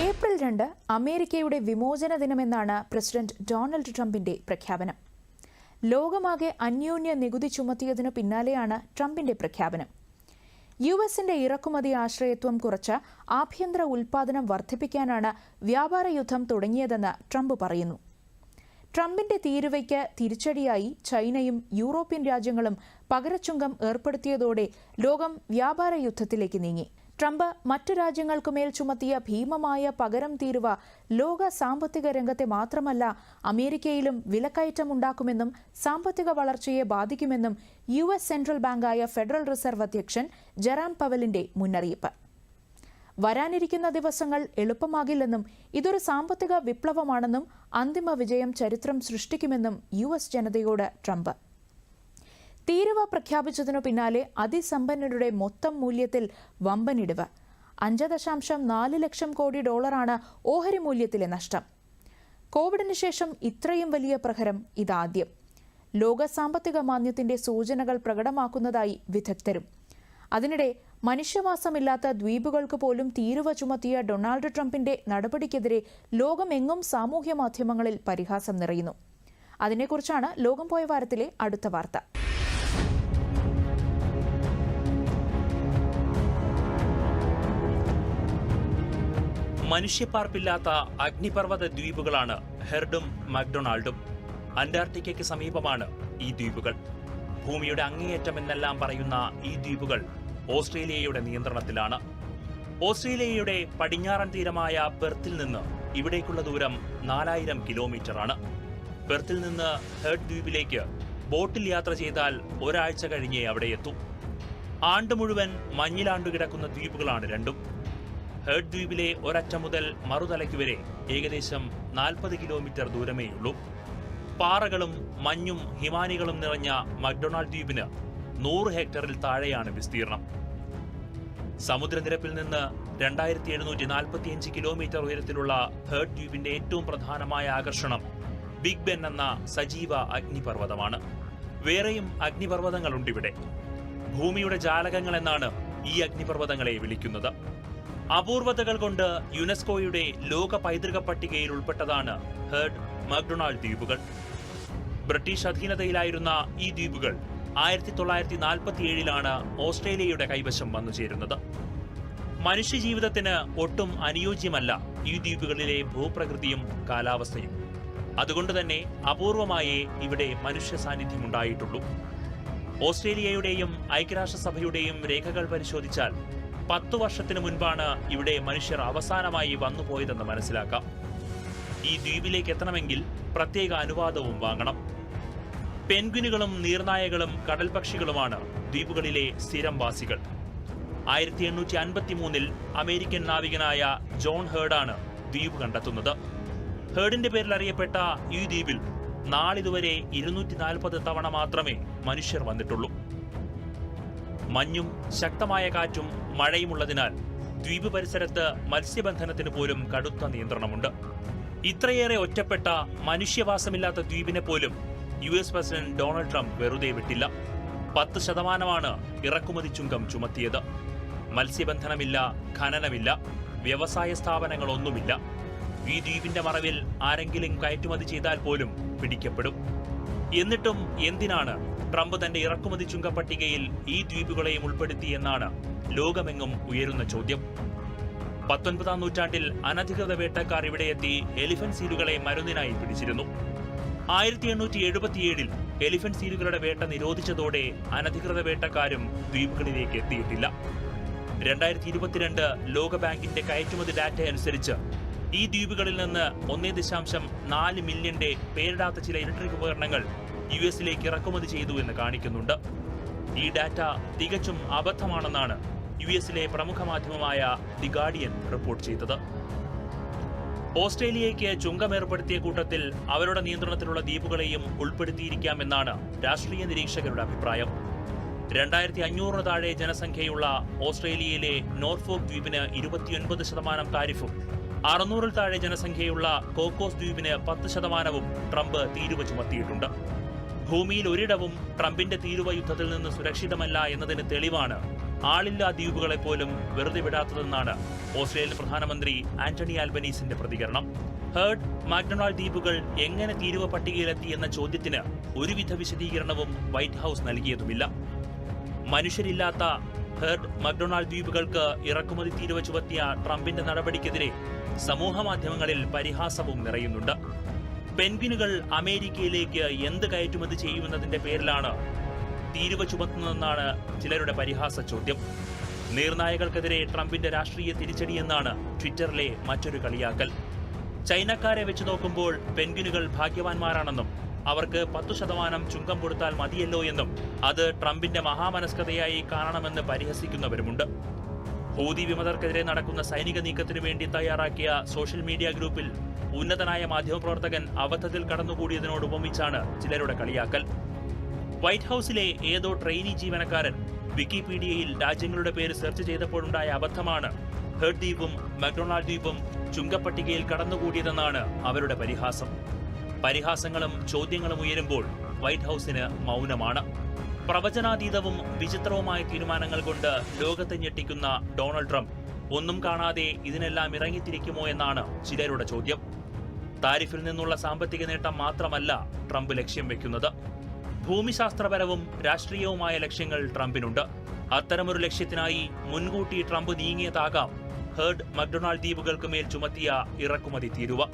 April രണ്ട് അമേരിക്കയുടെ വിമോചന ദിനമെന്നാണ് പ്രസിഡന്റ് ഡൊണാൾഡ് ട്രംപിന്റെ പ്രഖ്യാപനം. ലോകമാകെ അന്യോന്യ നികുതി ചുമത്തിയതിനു പിന്നാലെയാണ് ട്രംപിന്റെ പ്രഖ്യാപനം. യു എസിന്റെ ഇറക്കുമതി ആശ്രയത്വം കുറച്ച് ആഭ്യന്തര ഉൽപാദനം വർദ്ധിപ്പിക്കാനാണ് വ്യാപാര യുദ്ധം തുടങ്ങിയതെന്ന് ട്രംപ് പറയുന്നു. ട്രംപിന്റെ തീരുവയ്ക്ക് തിരിച്ചടിയായി ചൈനയും യൂറോപ്യൻ രാജ്യങ്ങളും പകരച്ചുങ്കം ഏർപ്പെടുത്തിയതോടെ ലോകം വ്യാപാര യുദ്ധത്തിലേക്ക് നീങ്ങി. ട്രംപ് മറ്റു രാജ്യങ്ങൾക്കുമേൽ ചുമത്തിയ ഭീമമായ പകരം തീരുവ ലോക സാമ്പത്തിക രംഗത്തെ മാത്രമല്ല അമേരിക്കയിലും വിലക്കയറ്റം ഉണ്ടാക്കുമെന്നും സാമ്പത്തിക വളർച്ചയെ ബാധിക്കുമെന്നും യു എസ് സെൻട്രൽ ബാങ്കായ ഫെഡറൽ റിസർവ് അധ്യക്ഷൻ ജെറാം പവലിന്റെ മുന്നറിയിപ്പ്. വരാനിരിക്കുന്ന ദിവസങ്ങൾ എളുപ്പമാകില്ലെന്നും ഇതൊരു സാമ്പത്തിക വിപ്ലവമാണെന്നും അന്തിമ വിജയം ചരിത്രം സൃഷ്ടിക്കുമെന്നും യു എസ് ജനതയോട് ട്രംപ്. തീരുവ പ്രഖ്യാപിച്ചതിനു പിന്നാലെ അതിസമ്പന്നരുടെ മൊത്തം മൂല്യത്തിൽ വമ്പനിടിവ്. അഞ്ച് ദശാംശം നാല് ലക്ഷം കോടി ഡോളറാണ് ഓഹരി മൂല്യത്തിലെ നഷ്ടം. കോവിഡിന് ശേഷം ഇത്രയും വലിയ പ്രഹരം ഇതാദ്യം. ലോക സാമ്പത്തിക മാന്ദ്യത്തിന്റെ സൂചനകൾ പ്രകടമാക്കുന്നതായി വിദഗ്ധരും. അതിനിടെ മനുഷ്യവാസമില്ലാത്ത ദ്വീപുകൾക്ക് പോലും തീരുവ ചുമത്തിയ ഡൊണാൾഡ് ട്രംപിന്റെ നടപടിക്കെതിരെ ലോകമെങ്ങും സാമൂഹ്യ മാധ്യമങ്ങളിൽ പരിഹാസം നിറയുന്നു. അതിനെക്കുറിച്ചാണ് ലോകം പോയ വാരത്തിലെ അടുത്ത വാർത്ത. മനുഷ്യപ്പാർപ്പില്ലാത്ത അഗ്നിപർവത ദ്വീപുകളാണ് ഹെർഡും മക്ഡൊണാൾഡും. അന്റാർട്ടിക്കയ്ക്ക് സമീപമാണ് ഈ ദ്വീപുകൾ. ഭൂമിയുടെ അങ്ങേയറ്റം എന്നെല്ലാം പറയുന്ന ഈ ദ്വീപുകൾ ഓസ്ട്രേലിയയുടെ നിയന്ത്രണത്തിലാണ്. ഓസ്ട്രേലിയയുടെ പടിഞ്ഞാറൻ തീരമായ പെർത്തിൽ നിന്ന് ഇവിടേക്കുള്ള ദൂരം നാലായിരം കിലോമീറ്ററാണ്. പെർത്തിൽ നിന്ന് ഹെർഡ് ദ്വീപിലേക്ക് ബോട്ടിൽ യാത്ര ചെയ്താൽ ഒരാഴ്ച കഴിഞ്ഞേ അവിടെ എത്തും ആണ്ട് മുഴുവൻ മഞ്ഞിലാണ്ടു കിടക്കുന്ന ദ്വീപുകളാണ് രണ്ടും. ഹേർഡ് ദ്വീപിലെ ഒരറ്റം മുതൽ മറുതലയ്ക്ക് വരെ ഏകദേശം നാൽപ്പത് കിലോമീറ്റർ ദൂരമേയുള്ളൂ. പാറകളും മഞ്ഞും ഹിമാനികളും നിറഞ്ഞ മക്ഡൊണാൾഡ് ദ്വീപിന് നൂറ് ഹെക്ടറിൽ താഴെയാണ് വിസ്തീർണം. സമുദ്രനിരപ്പിൽ നിന്ന് രണ്ടായിരത്തി എഴുന്നൂറ്റി നാൽപ്പത്തിയഞ്ച് കിലോമീറ്റർ ഉയരത്തിലുള്ള ഹേർഡ് ദ്വീപിന്റെ ഏറ്റവും പ്രധാനമായ ആകർഷണം ബിഗ് ബെൻ എന്ന സജീവ അഗ്നിപർവതമാണ്. വേറെയും അഗ്നിപർവതങ്ങളുണ്ടിവിടെ. ഭൂമിയുടെ ജാലകങ്ങൾ എന്നാണ് ഈ അഗ്നിപർവതങ്ങളെ വിളിക്കുന്നത്. അപൂർവതകൾ കൊണ്ട് യുനെസ്കോയുടെ ലോക പൈതൃക പട്ടികയിൽ ഉൾപ്പെട്ടതാണ് ഹേർഡ് മക്ഡൊണാൾഡ് ദ്വീപുകൾ. ബ്രിട്ടീഷ് അധീനതയിലായിരുന്ന ഈ ദ്വീപുകൾ ആയിരത്തി തൊള്ളായിരത്തി നാൽപ്പത്തി ഏഴിലാണ് ഓസ്ട്രേലിയയുടെ കൈവശം വന്നു ചേരുന്നത്. മനുഷ്യജീവിതത്തിന് ഒട്ടും അനുയോജ്യമല്ല ഈ ദ്വീപുകളിലെ ഭൂപ്രകൃതിയും കാലാവസ്ഥയും. അതുകൊണ്ട് തന്നെ അപൂർവമായേ ഇവിടെ മനുഷ്യ സാന്നിധ്യം ഉണ്ടായിട്ടുള്ളൂ ഓസ്ട്രേലിയയുടെയും ഐക്യരാഷ്ട്രസഭയുടെയും രേഖകൾ പരിശോധിച്ചാൽ പത്തു വർഷത്തിന് മുൻപാണ് ഇവിടെ മനുഷ്യർ അവസാനമായി വന്നുപോയതെന്ന് മനസ്സിലാക്കാം. ഈ ദ്വീപിലേക്ക് എത്തണമെങ്കിൽ പ്രത്യേക അനുവാദവും വാങ്ങണം. പെൻഗ്വിനുകളും നീർനായകളും കടൽ പക്ഷികളുമാണ് ദ്വീപുകളിലെ സ്ഥിരം വാസികൾ ആയിരത്തി എണ്ണൂറ്റി അൻപത്തി മൂന്നിൽ അമേരിക്കൻ നാവികനായ ജോൺ ഹേർഡാണ് ദ്വീപ് കണ്ടെത്തുന്നത്. ഹേർഡിന്റെ പേരിൽ അറിയപ്പെട്ട ഈ ദ്വീപിൽ നാളിതുവരെ ഇരുന്നൂറ്റി നാൽപ്പത് തവണ മാത്രമേ മനുഷ്യർ വന്നിട്ടുള്ളൂ. മഞ്ഞും ശക്തമായ കാറ്റും മഴയുമുള്ളതിനാൽ ദ്വീപ് പരിസരത്ത് മത്സ്യബന്ധനത്തിന് പോലും കടുത്ത നിയന്ത്രണമുണ്ട്. ഇത്രയേറെ ഒറ്റപ്പെട്ട മനുഷ്യവാസമില്ലാത്ത ദ്വീപിനെ പോലും U S president Donald Trump വെറുതെ വിട്ടില്ല. പത്ത് ശതമാനമാണ് ഇറക്കുമതി ചുങ്കം ചുമത്തിയത്. മത്സ്യബന്ധനമില്ല ഖനനമില്ല വ്യവസായ സ്ഥാപനങ്ങളൊന്നുമില്ല. ഈ ദ്വീപിന്റെ മറവിൽ ആരെങ്കിലും കയറ്റുമതി ചെയ്താൽ പോലും പിടിക്കപ്പെടും. എന്നിട്ടും എന്തിനാണ് ട്രംപ് തന്റെ ഇറക്കുമതി ചുങ്ക പട്ടികയിൽ ഈ ദ്വീപുകളെയും ഉൾപ്പെടുത്തിയെന്നാണ് ലോകമെങ്ങും ഉയരുന്ന ചോദ്യം. പത്തൊൻപതാം നൂറ്റാണ്ടിൽ അനധികൃത വേട്ടക്കാർ ഇവിടെ എത്തി എലിഫന്റ് സീലുകളെ മരുന്നിനായി പിടിച്ചിരുന്നു. ആയിരത്തി എണ്ണൂറ്റി എഴുപത്തിയേഴിൽ എലിഫന്റ് സീലുകളുടെ വേട്ട നിരോധിച്ചതോടെ അനധികൃത വേട്ടക്കാരും ദ്വീപുകളിലേക്ക് എത്തിയിട്ടില്ല. രണ്ടായിരത്തി ഇരുപത്തിരണ്ട് ലോകബാങ്കിന്റെ കയറ്റുമതി ഡാറ്റ അനുസരിച്ച് ഈ ദ്വീപുകളിൽ നിന്ന് ഒന്നേ ദശാംശം നാല് മില്യന്റെ പേരിടാത്ത ചില ഇലക്ട്രിക് ഉപകരണങ്ങൾ യു എസിലേക്ക് ഇറക്കുമതി ചെയ്തു എന്ന് കാണിക്കുന്നുണ്ട്. ഈ ഡാറ്റ തികച്ചും അബദ്ധമാണെന്നാണ് യു എസിലെ പ്രമുഖ മാധ്യമമായ ദി ഗാർഡിയൻ റിപ്പോർട്ട് ചെയ്തത്. ഓസ്ട്രേലിയയ്ക്ക് ചുങ്കമേർപ്പെടുത്തിയ കൂട്ടത്തിൽ അവരുടെ നിയന്ത്രണത്തിലുള്ള ദ്വീപുകളെയും ഉൾപ്പെടുത്തിയിരിക്കാമെന്നാണ് രാഷ്ട്രീയ നിരീക്ഷകരുടെ അഭിപ്രായം. രണ്ടായിരത്തി അഞ്ഞൂറിന് താഴെ ജനസംഖ്യയുള്ള ഓസ്ട്രേലിയയിലെ നോർഫോക്ക് ദ്വീപിന് ഇരുപത്തിയൊൻപത് ശതമാനം താരിഫും അറുന്നൂറിൽ താഴെ ജനസംഖ്യയുള്ള കോക്കോസ് ദ്വീപിന് പത്ത് ശതമാനവും ട്രംപ് തീരുവ ചുമത്തിയിട്ടുണ്ട്. ഭൂമിയിൽ ഒരിടവും ട്രംപിന്റെ തീരുവ യുദ്ധത്തിൽ നിന്ന് സുരക്ഷിതമല്ല എന്നതിന് തെളിവാണ്. ആളില്ലാ ദ്വീപുകളെ പോലും വെറുതെ വിടാത്തതെന്നാണ് ഓസ്ട്രേലിയൻ പ്രധാനമന്ത്രി ആന്റണി ആൽബനീസിന്റെ പ്രതികരണം. ഹേർഡ് മാക്ഡൊണാൾഡ് ദ്വീപുകൾ എങ്ങനെ തീരുവ പട്ടികയിലെത്തി എന്ന ചോദ്യത്തിന് ഒരുവിധ വിശദീകരണവും വൈറ്റ് ഹൌസ് നൽകിയതുമില്ല. മനുഷ്യരില്ലാത്ത ഹെർഡ് മക്ഡൊണാൾഡ് ദ്വീപുകൾക്ക് ഇറക്കുമതി തീരുവ ചുമത്തിയ ട്രംപിന്റെ നടപടിക്കെതിരെ സമൂഹ മാധ്യമങ്ങളിൽ പരിഹാസവും നിറയുന്നുണ്ട്. പെൻഗ്വിനുകൾ അമേരിക്കയിലേക്ക് എന്ത് കയറ്റുമതി ചെയ്യുമെന്നതിന്റെ പേരിലാണ് തീരുവ ചുമത്തുന്നതെന്നാണ് ചിലരുടെ പരിഹാസ ചോദ്യം. നീർനായകൾക്കെതിരെ ട്രംപിന്റെ രാഷ്ട്രീയ തിരിച്ചടിയെന്നാണ് ട്വിറ്ററിലെ മറ്റൊരു കളിയാക്കൽ. ചൈനക്കാരെ വെച്ച് നോക്കുമ്പോൾ പെൻഗ്വിനുകൾ ഭാഗ്യവാന്മാരാണെന്നും അവർക്ക് പത്തു ശതമാനം ചുങ്കം കൊടുത്താൽ മതിയല്ലോ എന്നും അത് ട്രംപിന്റെ മഹാമനസ്കതയായി കാണണമെന്ന് പരിഹസിക്കുന്നവരുമുണ്ട്. ഹൂതി വിമതർക്കെതിരെ നടക്കുന്ന സൈനിക നീക്കത്തിനു വേണ്ടി തയ്യാറാക്കിയ സോഷ്യൽ മീഡിയ ഗ്രൂപ്പിൽ ഉന്നതനായ മാധ്യമപ്രവർത്തകൻ അബദ്ധത്തിൽ കടന്നുകൂടിയതിനോട് ഉപമിച്ചാണ് ചിലരുടെ കളിയാക്കൽ. വൈറ്റ് ഹൌസിലെ ഏതോ ട്രെയിനി ജീവനക്കാരൻ വിക്കിപീഡിയയിൽ രാജ്യങ്ങളുടെ പേര് സെർച്ച് ചെയ്തപ്പോഴുണ്ടായ അബദ്ധമാണ് ഹെർഡ് ദ്വീപും മക്ഡൊണാൾഡ് ദ്വീപും ചുങ്കപ്പട്ടികയിൽ കടന്നുകൂടിയതെന്നാണ് അവരുടെ പരിഹാസം. പരിഹാസങ്ങളും ചോദ്യങ്ങളും ഉയരുമ്പോൾ വൈറ്റ് ഹൌസിന് മൗനമാണ്. പ്രവചനാതീതവും വിചിത്രവുമായ തീരുമാനങ്ങൾ കൊണ്ട് ലോകത്തെ ഞെട്ടിക്കുന്ന ഡൊണാൾഡ് ട്രംപ് ഒന്നും കാണാതെ ഇതിനെല്ലാം ഇറങ്ങിത്തിരിക്കുമോ എന്നാണ് ചിലരുടെ ചോദ്യം. താരിഫിൽ നിന്നുള്ള സാമ്പത്തിക നേട്ടം മാത്രമല്ല ട്രംപ് ലക്ഷ്യം വെക്കുന്നത്. ഭൂമിശാസ്ത്രപരവും രാഷ്ട്രീയവുമായ ലക്ഷ്യങ്ങൾ ട്രംപിനുണ്ട്. അത്തരമൊരു ലക്ഷ്യത്തിനായി മുൻകൂട്ടി ട്രംപ് നീങ്ങിയതാകാം. ഹേർഡ് മക്ഡൊണാൾഡ് ദ്വീപുകൾക്ക് മേൽ ചുമത്തിയ ഇറക്കുമതി തീരുവ.